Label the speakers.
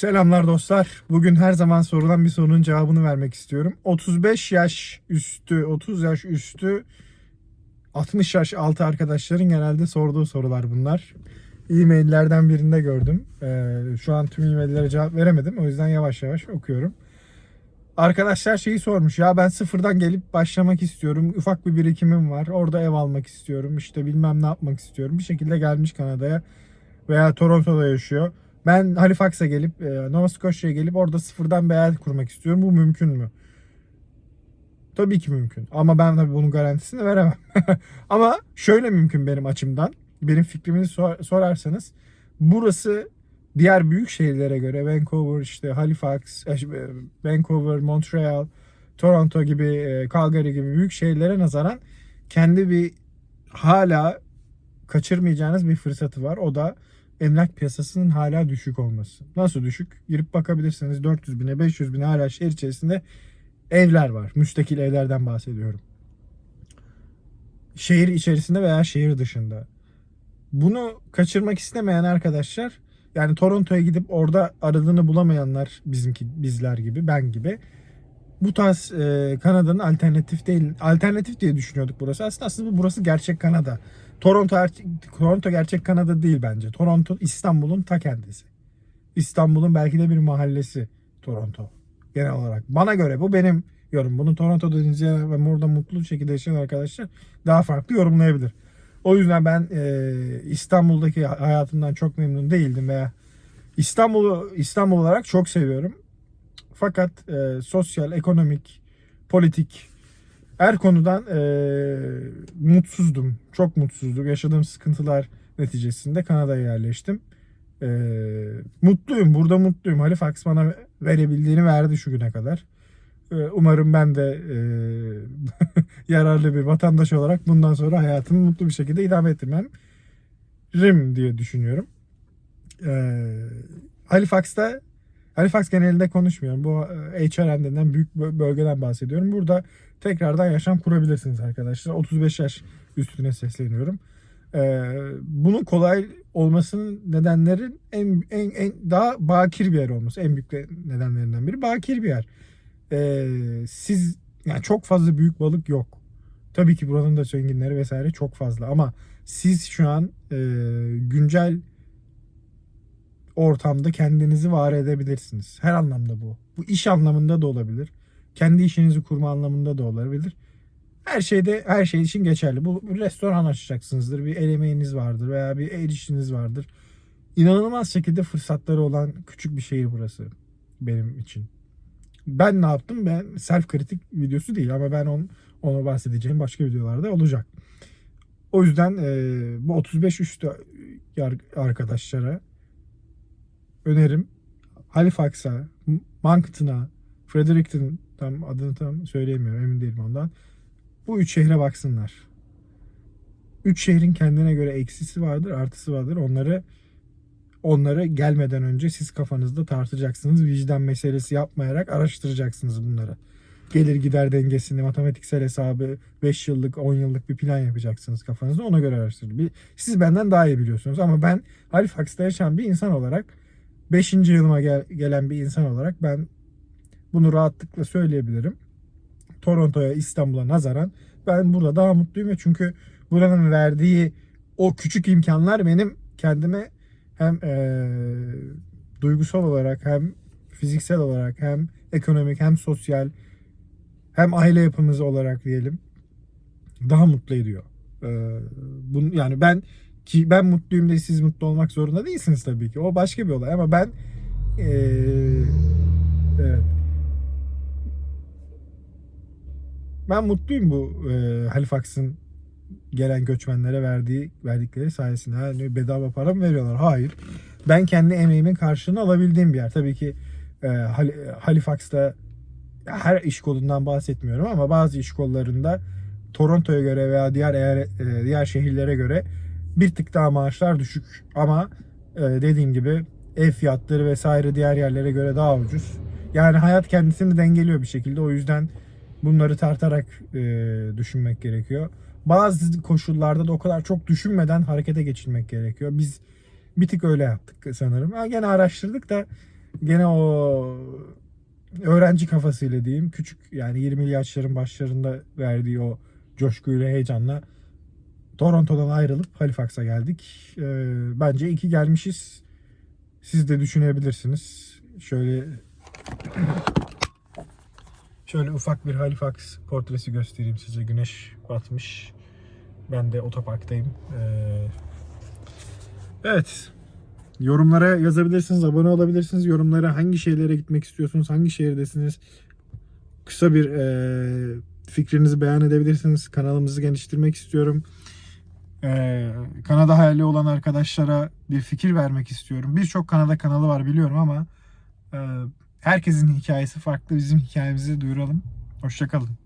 Speaker 1: Selamlar dostlar. Bugün her zaman sorulan bir sorunun cevabını vermek istiyorum. 35 yaş üstü, 30 yaş üstü, 60 yaş altı arkadaşların genelde sorduğu sorular bunlar. E-maillerden birinde gördüm. Ee, şu an tüm e-maillere cevap veremedim. O yüzden yavaş yavaş okuyorum. Arkadaşlar şeyi sormuş. Ya ben sıfırdan gelip başlamak istiyorum. Ufak bir birikimim var. Orada ev almak istiyorum. İşte bilmem ne yapmak istiyorum. Bir şekilde gelmiş Kanada'ya veya Toronto'da yaşıyor. Ben Halifax'a gelip, e, Nova Scotia'ya gelip orada sıfırdan bir hayat kurmak istiyorum. Bu mümkün mü? Tabii ki mümkün. Ama ben tabii bunun garantisini veremem. Ama şöyle mümkün benim açımdan. Benim fikrimi sor- sorarsanız burası diğer büyük şehirlere göre Vancouver, işte Halifax, e, Vancouver, Montreal, Toronto gibi, e, Calgary gibi büyük şehirlere nazaran kendi bir hala kaçırmayacağınız bir fırsatı var. O da emlak piyasasının hala düşük olması. Nasıl düşük? Girip bakabilirsiniz 400 bine 500 bine hala şehir içerisinde evler var. Müstakil evlerden bahsediyorum. Şehir içerisinde veya şehir dışında. Bunu kaçırmak istemeyen arkadaşlar yani Toronto'ya gidip orada aradığını bulamayanlar bizimki bizler gibi ben gibi bu tarz e, Kanada'nın alternatif değil alternatif diye düşünüyorduk burası. Aslında aslında burası gerçek Kanada. Toronto er- Toronto gerçek Kanada değil bence. Toronto İstanbul'un ta kendisi. İstanbul'un belki de bir mahallesi Toronto genel olarak. Bana göre bu benim yorum. Bunu Toronto'da izleyen ve burada mutlu bir şekilde yaşayan arkadaşlar daha farklı yorumlayabilir. O yüzden ben e, İstanbul'daki hayatımdan çok memnun değildim veya İstanbul'u İstanbul olarak çok seviyorum. Fakat e, sosyal, ekonomik, politik her konudan e, mutsuzdum. Çok mutsuzdum. Yaşadığım sıkıntılar neticesinde Kanada'ya yerleştim. E, mutluyum. Burada mutluyum. Halifax bana verebildiğini verdi şu güne kadar. E, umarım ben de e, yararlı bir vatandaş olarak bundan sonra hayatımı mutlu bir şekilde idame ettirmem rim diye düşünüyorum. E, Halifax'ta Halifax genelinde konuşmuyorum. Bu HRM büyük bö- bölgeden bahsediyorum. Burada tekrardan yaşam kurabilirsiniz arkadaşlar. 35 yaş üstüne sesleniyorum. Ee, bunun kolay olmasının nedenleri en, en, en daha bakir bir yer olması. En büyük nedenlerinden biri bakir bir yer. Ee, siz yani çok fazla büyük balık yok. Tabii ki buranın da zenginleri vesaire çok fazla ama siz şu an e, güncel ortamda kendinizi var edebilirsiniz. Her anlamda bu. Bu iş anlamında da olabilir. Kendi işinizi kurma anlamında da olabilir. Her şeyde her şey için geçerli. Bu bir restoran açacaksınızdır. Bir el emeğiniz vardır veya bir el işiniz vardır. İnanılmaz şekilde fırsatları olan küçük bir şehir burası benim için. Ben ne yaptım? Ben self kritik videosu değil ama ben on, ona bahsedeceğim başka videolarda olacak. O yüzden e, bu 35 üstü arkadaşlara önerim Halifax'a, Moncton'a, Fredericton tam adını tam söyleyemiyorum emin değilim ondan. Bu üç şehre baksınlar. Üç şehrin kendine göre eksisi vardır, artısı vardır. Onları onları gelmeden önce siz kafanızda tartacaksınız. Vicdan meselesi yapmayarak araştıracaksınız bunları. Gelir gider dengesini, matematiksel hesabı, 5 yıllık, 10 yıllık bir plan yapacaksınız kafanızda. Ona göre araştırın. Siz benden daha iyi biliyorsunuz ama ben Halifax'ta yaşayan bir insan olarak 5. yılıma gel- gelen bir insan olarak ben bunu rahatlıkla söyleyebilirim. Toronto'ya, İstanbul'a nazaran ben burada daha mutluyum ve çünkü buranın verdiği o küçük imkanlar benim kendime hem eee, duygusal olarak hem fiziksel olarak hem ekonomik hem sosyal hem aile yapımız olarak diyelim daha mutlu ediyor. Eee bunu yani ben ki ben mutluyum diye siz mutlu olmak zorunda değilsiniz tabii ki. O başka bir olay ama ben eee evet. Ben mutluyum bu e, Halifax'ın gelen göçmenlere verdiği verdikleri sayesinde. Yani bedava para mı veriyorlar? Hayır. Ben kendi emeğimin karşılığını alabildiğim bir yer. Tabii ki e, Hal- Halifax'ta her iş kolundan bahsetmiyorum ama bazı iş kollarında Toronto'ya göre veya diğer eğer, e, diğer şehirlere göre bir tık daha maaşlar düşük ama e, dediğim gibi ev fiyatları vesaire diğer yerlere göre daha ucuz. Yani hayat kendisini dengeliyor bir şekilde. O yüzden bunları tartarak e, düşünmek gerekiyor. Bazı koşullarda da o kadar çok düşünmeden harekete geçirmek gerekiyor. Biz bir tık öyle yaptık sanırım. Ha, gene araştırdık da gene o öğrenci kafasıyla diyeyim. Küçük yani 20'li yaşların başlarında verdiği o coşkuyla heyecanla Toronto'dan ayrılıp Halifax'a geldik. Ee, bence iyi ki gelmişiz. Siz de düşünebilirsiniz. Şöyle şöyle ufak bir Halifax portresi göstereyim size. Güneş batmış. Ben de otoparktayım. Ee, evet. Yorumlara yazabilirsiniz, abone olabilirsiniz. Yorumlara hangi şehirlere gitmek istiyorsunuz, hangi şehirdesiniz? Kısa bir e, fikrinizi beyan edebilirsiniz. Kanalımızı geliştirmek istiyorum. E, Kanada hayali olan arkadaşlara bir fikir vermek istiyorum. Birçok Kanada kanalı var biliyorum ama e, herkesin hikayesi farklı. Bizim hikayemizi duyuralım. Hoşçakalın.